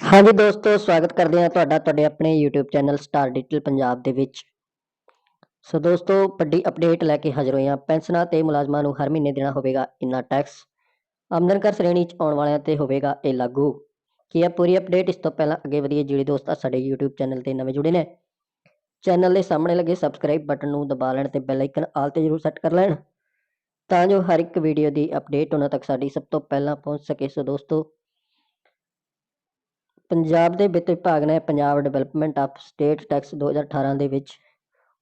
ਹਾਂਜੀ ਦੋਸਤੋ, ਸਵਾਗਤ ਕਰਦੇ ਹਾਂ ਤੁਹਾਡਾ, ਤੁਹਾਡੇ ਆਪਣੇ YouTube channel star digital Punjab ਦੇ ਵਿੱਚ। ਸੋ ਦੋਸਤੋ, ਵੱਡੀ ਅਪਡੇਟ ਲੈ ਕੇ ਹਾਜ਼ਰ ਹੋਏ ਹਾਂ। ਪੈਨਸ਼ਨਾਂ ਤੇ ਮੁਲਾਜ਼ਮਾਂ ਨੂੰ ਹਰ ਮਹੀਨੇ ਦੇਣਾ ਹੋਵੇਗਾ ਇੰਨਾ ਟੈਕਸ ਆਮਦਨ ਕਰ ਸ਼੍ਰੇਣੀ 'ਚ ਆਉਣ ਵਾਲਿਆਂ ਤੇ ਹੋਵੇਗਾ ਇਹ ਲਾਗੂ। ਕੀ ਹੈ ਪੂਰੀ ਅਪਡੇਟ ਇਸ ਤੋਂ ਪਹਿਲਾਂ ਅੱਗੇ ਵਧੀਏ? ਜਿਹੜੇ ਦੋਸਤ ਆ ਸਾਡੇ YouTube ਚੈਨਲ ਤੇ ਨਵੇਂ ਜੁੜੇ ਨੇ, ਚੈਨਲ ਦੇ ਸਾਹਮਣੇ ਲੱਗੇ ਸਬਸਕ੍ਰਾਈਬ ਬਟਨ ਨੂੰ ਦਬਾ ਲੈਣ ਤੇ ਬੈਲ ਆਈਕਨ ਆਲ ਤੇ ਜ਼ਰੂਰ ਸੈੱਟ ਕਰ ਲੈਣ, ਤਾਂ ਜੋ ਹਰ ਇੱਕ ਵੀਡੀਓ ਦੀ ਅਪਡੇਟ ਉਹਨਾਂ ਤੱਕ ਸਾਡੀ ਸਭ ਤੋਂ ਪਹਿਲਾਂ ਪਹੁੰਚ ਸਕੇ। ਸੋ ਦੋਸਤੋ ਪੰਜਾਬ ਦੇ ਵਿੱਤ ਵਿਭਾਗ ਨੇ Punjab development of state tax 2018 ਦੇ ਵਿੱਚ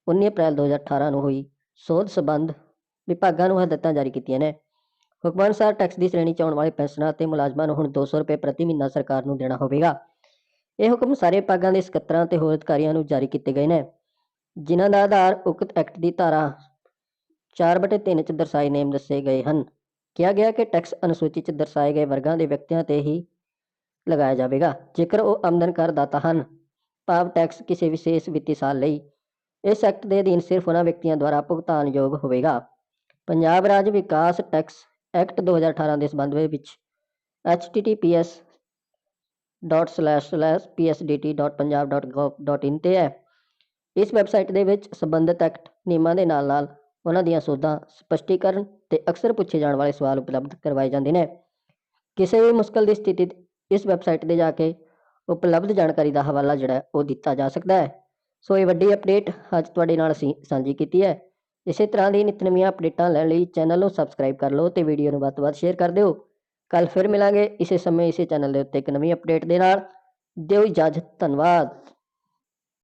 19 ਅਪ੍ਰੈਲ 2018 ਨੂੰ ਹੋਈ ਸੋਧ ਸਬੰਧ ਵਿਭਾਗਾਂ ਨੂੰ ਹਦਾਇਤਾਂ ਜਾਰੀ ਕੀਤੀਆਂ ਨੇ। ਹੁਕਮ ਅਨੁਸਾਰ ਟੈਕਸ ਦੀ ਸ਼੍ਰੇਣੀ 'ਚ ਆਉਣ ਵਾਲੇ ਪੈਨਸ਼ਨਾਂ ਤੇ ਮੁਲਾਜ਼ਮਾਂ ਨੂੰ ਹੁਣ 200 ਰੁਪਏ ਪ੍ਰਤੀ ਮਹੀਨਾ ਸਰਕਾਰ ਨੂੰ ਦੇਣਾ ਹੋਵੇਗਾ। ਇਹ ਹੁਕਮ ਸਾਰੇ ਵਿਭਾਗਾਂ ਦੇ ਸਕੱਤਰਾਂ ਤੇ ਹੋਰ ਅਧਿਕਾਰੀਆਂ ਨੂੰ ਜਾਰੀ ਕੀਤੇ ਗਏ ਨੇ, ਜਿਨ੍ਹਾਂ ਦਾ ਆਧਾਰ ਉਕਤ ਐਕਟ ਦੀ ਧਾਰਾ 4/3 ਚ ਦਰਸਾਏ ਨੇਮ ਦੱਸੇ ਗਏ ਹਨ। ਕਿਹਾ ਗਿਆ ਕਿ ਟੈਕਸ ਅਨੁਸੂਚੀ 'ਚ ਦਰਸਾਏ ਗਏ ਵਰਗਾਂ ਦੇ ਵਿਅਕਤੀਆਂ ਤੇ ਹੀ ਲਗਾਇਆ ਜਾਵੇਗਾ। ਜੇਕਰ ਉਹ ਆਮਦਨ ਕਰਦਾਤਾ ਹਨ, ਭਾਵ ਟੈਕਸ ਕਿਸੇ ਵਿਸ਼ੇਸ਼ ਵਿੱਤੀ ਸਾਲ ਲਈ, ਇਸ ਐਕਟ ਦੇ ਅਧੀਨ ਸਿਰਫ ਉਹਨਾਂ ਵਿਅਕਤੀਆਂ ਦੁਆਰਾ ਭੁਗਤਾਨਯੋਗ ਹੋਵੇਗਾ। ਪੰਜਾਬ ਰਾਜ ਵਿਕਾਸ ਟੈਕਸ ਐਕਟ 2018 ਦੇ ਸੰਬੰਧ ਵਿੱਚ https psdt.punjab.gov.in ਤੇ ਹੈ। ਇਸ ਵੈਬਸਾਈਟ ਦੇ ਵਿੱਚ ਸੰਬੰਧਿਤ ਐਕਟ ਨਿਯਮਾਂ ਦੇ ਨਾਲ ਨਾਲ ਉਹਨਾਂ ਦੀਆਂ ਸੋਧਾਂ, ਸਪਸ਼ਟੀਕਰਨ ਤੇ ਅਕਸਰ ਪੁੱਛੇ ਜਾਣ ਵਾਲੇ ਸਵਾਲ ਉਪਲਬਧ ਕਰਵਾਏ ਜਾਂਦੇ ਨੇ। ਕਿਸੇ ਵੀ ਮੁਸ਼ਕਲ ਦੀ ਸਥਿਤੀ ਇਸ ਵੈਬਸਾਈਟ ਤੇ ਜਾ ਕੇ ਉਪਲਬਧ ਜਾਣਕਾਰੀ ਦਾ ਹਵਾਲਾ ਜਿਹੜਾ ਉਹ ਦਿੱਤਾ ਜਾ ਸਕਦਾ ਹੈ। ਸੋ ਇਹ ਵੱਡੀ ਅਪਡੇਟ ਅੱਜ ਤੁਹਾਡੇ ਨਾਲ ਅਸੀਂ ਸਾਂਝੀ ਕੀਤੀ ਹੈ। ਇਸੇ ਤਰ੍ਹਾਂ ਦੀ ਨਿਤ ਨਵੀਆਂ ਅਪਡੇਟਾਂ ਲੈਣ ਲਈ ਚੈਨਲ ਨੂੰ ਸਬਸਕ੍ਰਾਈਬ ਕਰ ਲਓ ਤੇ ਵੀਡੀਓ ਨੂੰ ਵੱਧ ਤੋਂ ਵੱਧ ਸ਼ੇਅਰ ਕਰ ਦਿਓ। ਕੱਲ ਫਿਰ ਮਿਲਾਂਗੇ ਇਸੇ ਸਮੇਂ ਇਸੇ ਚੈਨਲ ਦੇ ਉੱਤੇ ਇੱਕ ਨਵੀਂ ਅਪਡੇਟ ਦੇ ਨਾਲ। ਦਿਓ ਇਜਾਜ਼ਤ, ਧੰਨਵਾਦ।